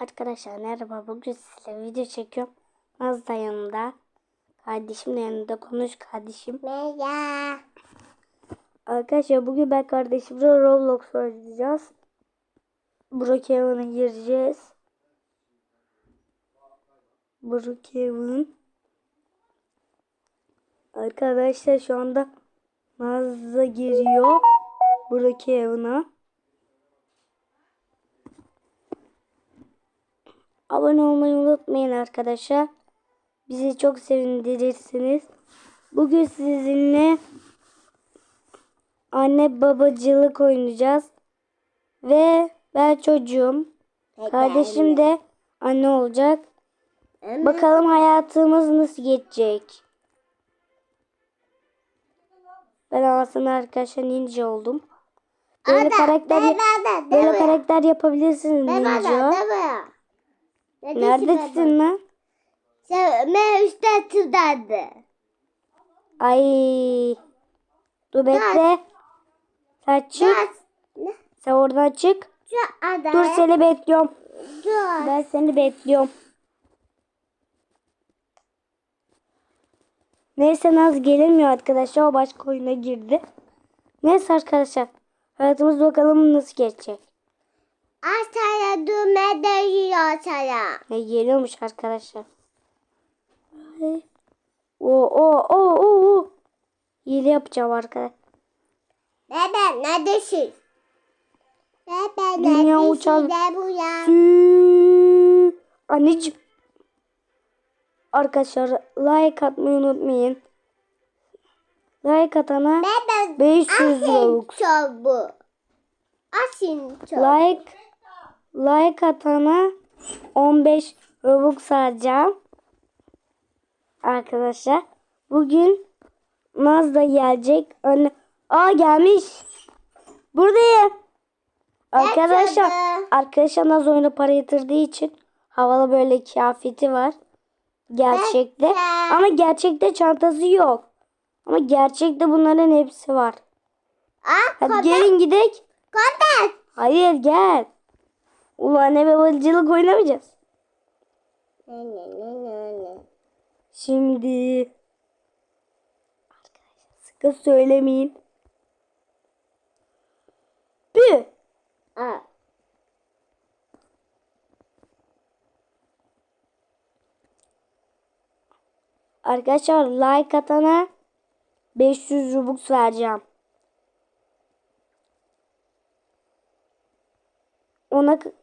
Arkadaşlar merhaba bugün size video çekiyorum. Naz da yanımda. Kardeşim de yanında konuş kardeşim. Merhaba. Arkadaşlar bugün ben kardeşimle Roblox oynayacağız. Brookhaven'a gireceğiz. Brookhaven. Arkadaşlar şu anda Naz da giriyor. Brookhaven'a. Abone olmayı unutmayın arkadaşlar. Bizi çok sevindirirsiniz. Bugün sizinle anne babacılık oynayacağız. Ve ben çocuğum. Kardeşim de anne olacak. Bakalım hayatımız nasıl geçecek. Ben aslında arkadaşlar ninja oldum. Böyle karakter böyle karakter yapabilirsiniz ninja. Neredesin lan? Sen ben üstte tırdandı. Ay. Dur bekle. Sen çık. Sen oradan çık. Dur seni bekliyorum. Dur. Ben seni bekliyorum. Neyse Naz gelemiyor arkadaşlar. O başka oyuna girdi. Neyse arkadaşlar. Hayatımız bakalım nasıl geçecek. Aşağıya düğme değiyor aşağıya. Ne geliyormuş arkadaşlar. Ay. O o o o o. Hile yapacağım arkadaşlar. Bebe neredesin? Bebe Dünya neredesin? uçağı- Ne bu ya? Sü- Anneciğim. Arkadaşlar like atmayı unutmayın. Like atana Bebe 500 asin Robux. çobu. Asin çobu. Like like atana 15 Robux harcayacağım. Arkadaşlar bugün Naz da gelecek. Anne Aa gelmiş. Buradayım. Arkadaşlar arkadaşlar Naz oyuna para yatırdığı için havalı böyle kıyafeti var. Gerçekte. Ama gerçekte çantası yok. Ama gerçekte bunların hepsi var. Ah Hadi köpek. gelin gidelim. Köpek. Hayır gel. Ulan ne babalıcılık oynamayacağız. Ne ne ne ne ne. Şimdi arkadaşlar sıkı söylemeyin. Bir. Ah. Arkadaşlar like atana 500 Robux vereceğim.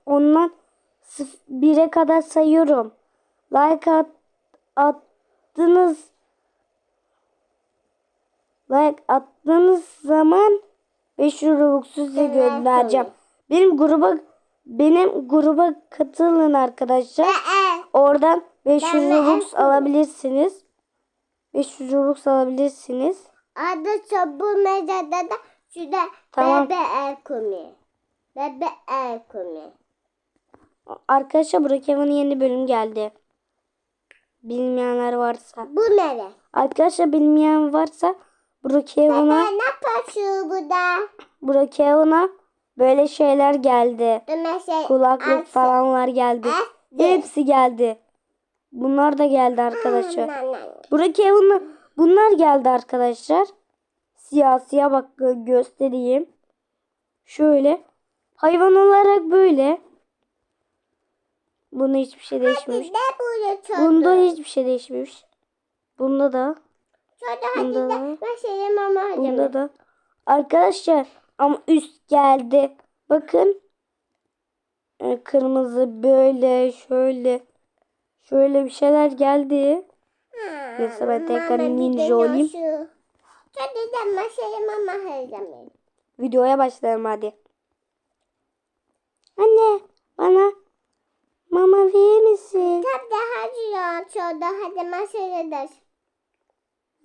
Ona ondan 1'e kadar sayıyorum. Like at, attınız like attığınız zaman 500 Robux'u size göndereceğim. Benim gruba benim gruba katılın arkadaşlar. Ee, Oradan 500 Ben de Robux alabilirsiniz. 500 Robux alabilirsiniz. adı çobu mezada da şurada Tamam. bebe el. Bebe el kumi. Arkadaşlar Brookhaven'ın yeni bölüm geldi. Bilmeyenler varsa. Bu nere? Arkadaşlar bilmeyen varsa Brookhaven'a Bebe ne yapıyorsun burada? Brookhaven'a böyle şeyler geldi. Mesela Kulaklık falanlar geldi. Hepsi geldi. Bunlar da geldi arkadaşlar. Brookhaven'a bunlar geldi arkadaşlar. Siyasiye bak göstereyim. Şöyle. Hayvan olarak böyle. Bunda hiçbir şey değişmemiş. Bunda hiçbir şey değişmemiş. Bunda da. Bunda da- mama Bunda da. Arkadaşlar ama üst geldi. Bakın. Ee, Kırmızı böyle şöyle. Şöyle bir şeyler geldi. Neyse ben tekrar ninja olayım. Mama hocam. Videoya başlayalım hadi. Anne bana mama verir misin? Tabii hadi ya çobu hadi mesela de.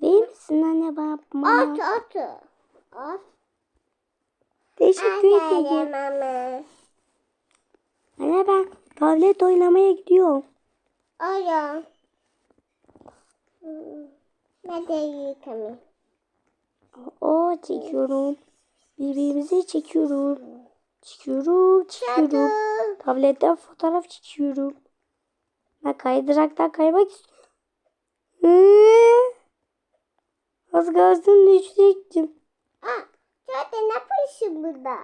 Verir misin anne bana mama? Ot ot. Ot. Teşekkür ederim. mama. Anne ben tablet oynamaya gidiyorum. Oya. Hmm. Ne de yıkamayayım. O çekiyorum. Birbirimize çekiyorum. Çıkıyorum, çıkıyorum. Tabletten fotoğraf çekiyorum. Ben kaydıraktan kaymak istiyorum. Ee, Az kalsın düşecektim. Aa, çadır ne yapıyorsun burada?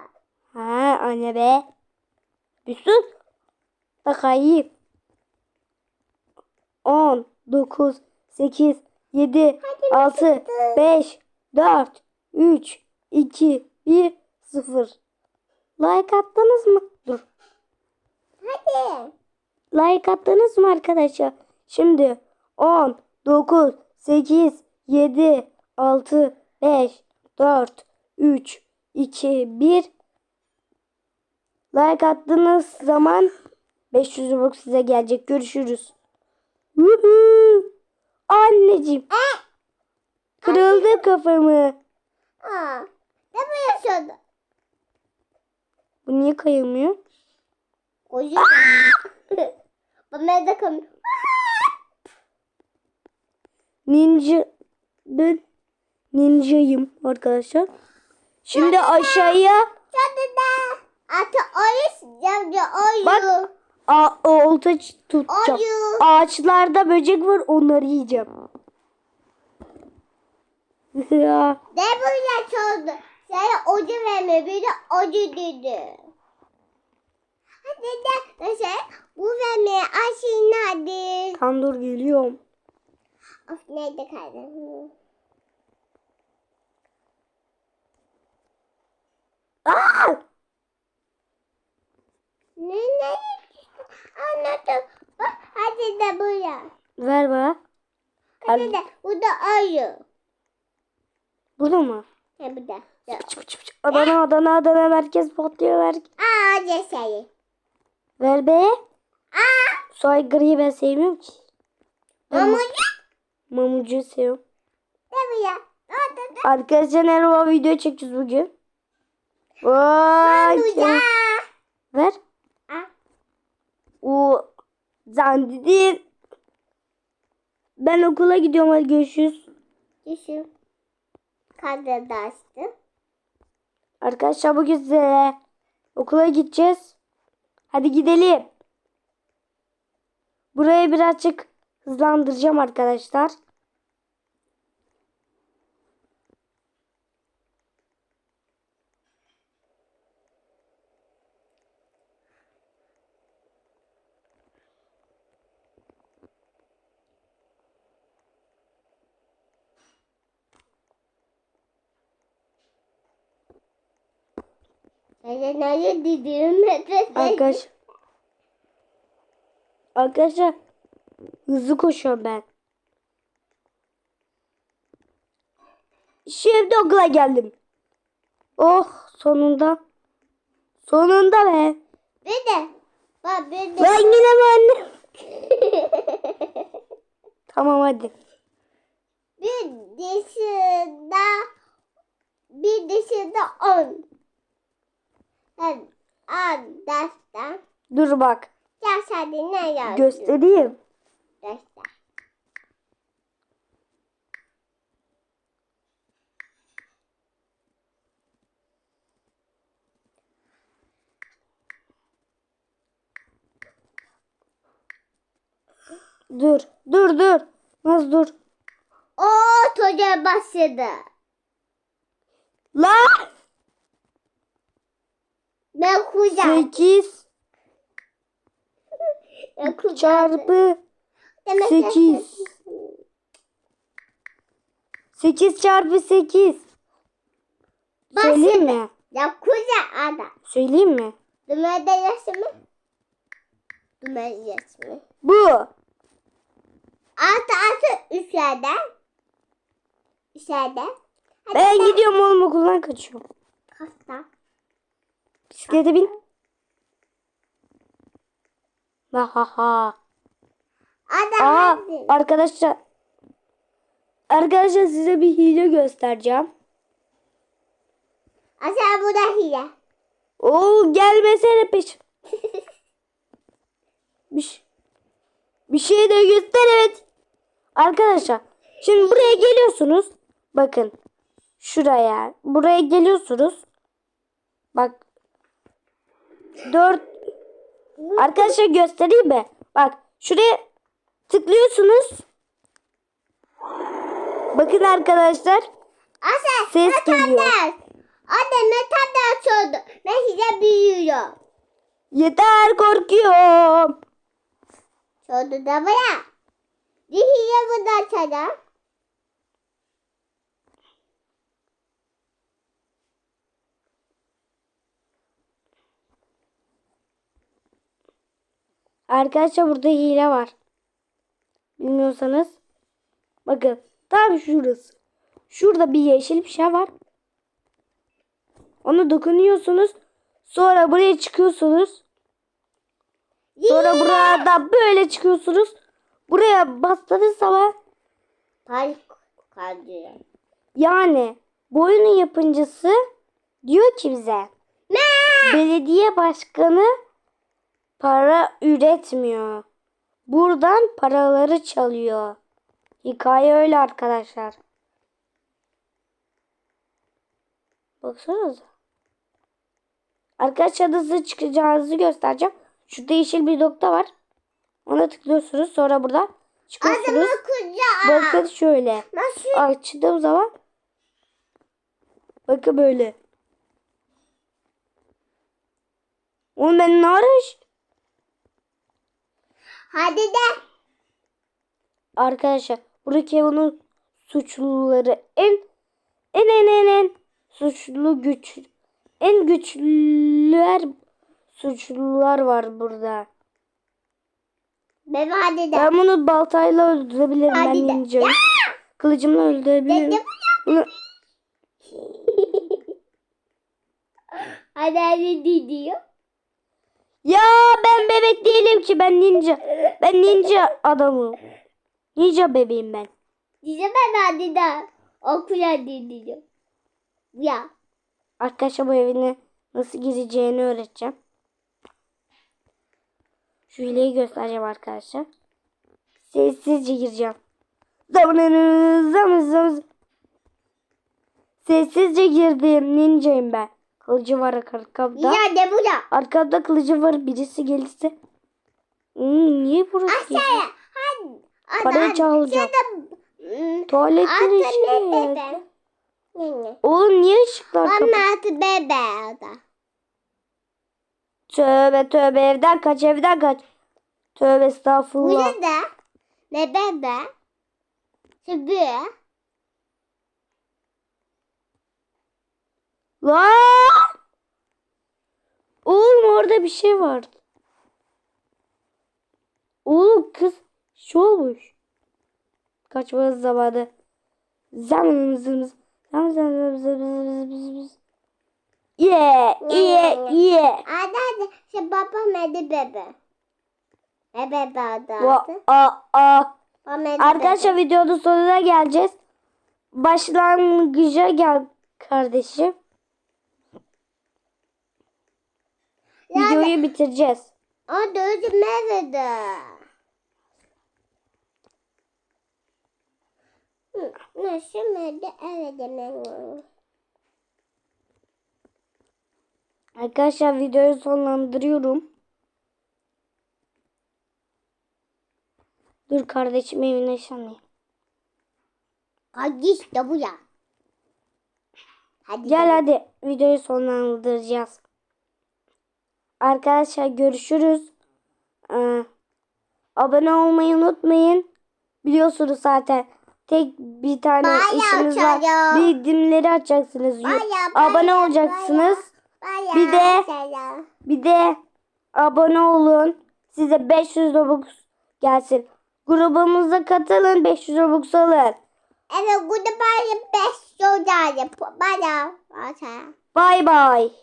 Ha anne be. Bir sus. Bak kayayım. 10, 9, 8, 7, 6, 5, 4, 3, 2, 1, 0. Like attınız mı? Dur. Hadi. Like attınız mı arkadaşlar? Şimdi 10, 9, 8, 7, 6, 5, 4, 3, 2, 1. Like attığınız zaman 500 Robux size gelecek. Görüşürüz. Anneciğim. Kırıldı kafamı. Aa, ne yapıyorsun? Bu niye kayılmıyor? Koca. Bana da kom. Ninja ben ninjayım arkadaşlar. Şimdi aşağıya Çadıda. Atı oyun. Camcı oyun. Bak. a, olta tutacağım. Ağaçlarda böcek var onları yiyeceğim. ya Ne böyle çaldı? Sana ocu verme. Bir de ocu dedi. Hadi de mesela bu verme aşın hadi. tam dur geliyorum. Of nerede kaldın? Aa! Ne ne? Anladım. Bak hadi de buraya. Ver bana. Hadi de bu da ayı. Bunu mu? Ha bu da. Ya. Pıç pıç pıç. Adana Adana Adana merkez patlıyor ver. Aa cesayı. Ver be. Aa Soygırıyı ben sevmiyorum ki. Ben mamucu. mamucu seviyorum. Ne bu ya? Arkadaşlar Erva video çekeceğiz bugün. Vay. Mamuca. Ver. Aa. O zannedin. Ben okula gidiyorum hadi görüşürüz. Da açtım. Arkadaşlar bugün size okula gideceğiz. Hadi gidelim. Burayı birazcık hızlandıracağım arkadaşlar. Dediğim nefes. Arkadaş Arkadaşlar hızlı koşuyorum ben. Şimdi okula geldim. Oh sonunda. Sonunda be. Bir de. Bak bir de. Ben yine mi anne? Tamam hadi. Bir dışında. Bir dışında on. Ben arkadaşlar. Dur bak. Ders hadi ne yazıyor? Göstereyim. Dersler. Dur. Dur dur. Nasıl dur? O çocuğa başladı. La. Ben kucağım. 8 Ben kucağım. çarpı Demek 8. 8 çarpı 8. Söyleyeyim mi? Ya kucak adam. Söyleyeyim mi? Dümende yaşı mı? Dümende yaşı mı? Bu. Altı altı üçlerden. Üçlerden. Hadi Ben gidiyorum oğlum okuldan kaçıyorum. Hasta. Bisiklete bin. Ha ha ha. Adam Aa, hadi. arkadaşlar. Arkadaşlar size bir hile göstereceğim. Aşağı bu da hile. Oo gelmesene peş. Bir, bir şey de göster evet. Arkadaşlar şimdi buraya geliyorsunuz. Bakın şuraya. Buraya geliyorsunuz. Bak 4 Arkadaşlar göstereyim mi? Bak şuraya tıklıyorsunuz. Bakın arkadaşlar. Asa Ses geliyor. Anne metal ders oldu. Ben size büyüyorum. Yeter korkuyorum. Oldu da bana. Dişiye bu da Arkadaşlar burada hile var. Bilmiyorsanız. Bakın tam şurası. Şurada bir yeşil bir şey var. Onu dokunuyorsunuz. Sonra buraya çıkıyorsunuz. Sonra burada böyle çıkıyorsunuz. Buraya bastığınız zaman Panik kaldı. yani bu oyunun yapımcısı diyor ki bize Ne? belediye başkanı para üretmiyor. Buradan paraları çalıyor. Hikaye öyle arkadaşlar. Baksanıza. Arkadaşlar nasıl çıkacağınızı göstereceğim. Şurada yeşil bir nokta var. Ona tıklıyorsunuz. Sonra burada çıkıyorsunuz. Bakın şöyle. Açtığım zaman bakın böyle. Oğlum ben ne araş? Hadi de. Arkadaşlar buradaki onun suçluları en en en en en suçlu güç en güçlüler suçlular var burada. Bebe hadi de. Ben bunu baltayla öldürebilirim ben Hadi de. ninjayı. Kılıcımla öldürebilirim. Dedim Bunu Hadi hadi diyor. Ya ben bebek değilim ki ben ninja. Ben ninja adamım. Ninja bebeğim ben. Dize ben hadi de. Okula diyor. Ya. Arkadaşlar bu evine nasıl gireceğini öğreteceğim. Şu hileyi göstereceğim arkadaşlar. Sessizce gireceğim. Zamanını zaman zaman. Sessizce girdim. Ninjayım ben. Kılıcı var arkamda. Ya de bu da. Arkamda kılıcı var. Birisi gelirse. Hmm, niye burası? Aşağıya. Hadi. Parayı çalacağım. Hmm, Tuvaletler ne? Ne ne? Oğlum niye ışıklar kapalı? Altı bebe o da. Tövbe tövbe evden kaç evden kaç. Tövbe estağfurullah. Burada ne bebe? Sıbı. Lan! Oğlum orada bir şey vardı. Oğlum kız şu olmuş. Kaçma zamanı. Zamanımızımız. Zamanımızımız. Yeah, yeah, yeah. Hadi hadi. Şey babam hadi bebe. Bebe adı adı? a a. Arkadaşlar videonun sonuna geleceğiz. Başlangıca gel kardeşim. Videoyu bitireceğiz. O da özüm nerede? Hı, Nasıl nerede? Evet hemen. Arkadaşlar videoyu sonlandırıyorum. Dur kardeşim evine şanlayayım. Hadi işte bu ya. Hadi Gel de- hadi videoyu sonlandıracağız. Arkadaşlar görüşürüz. Ee, abone olmayı unutmayın. Biliyorsunuz zaten tek bir tane Bayağı işiniz var. Bildirimleri açacaksınız. Bayağı, abone bayağı, olacaksınız. Bayağı Bir de- selam. Bir de abone olun. Size 500 Robux gelsin. Grubumuza katılın 500 Robux alın. Evet, yolda yapıyor. Bana. Bana. Bay bay.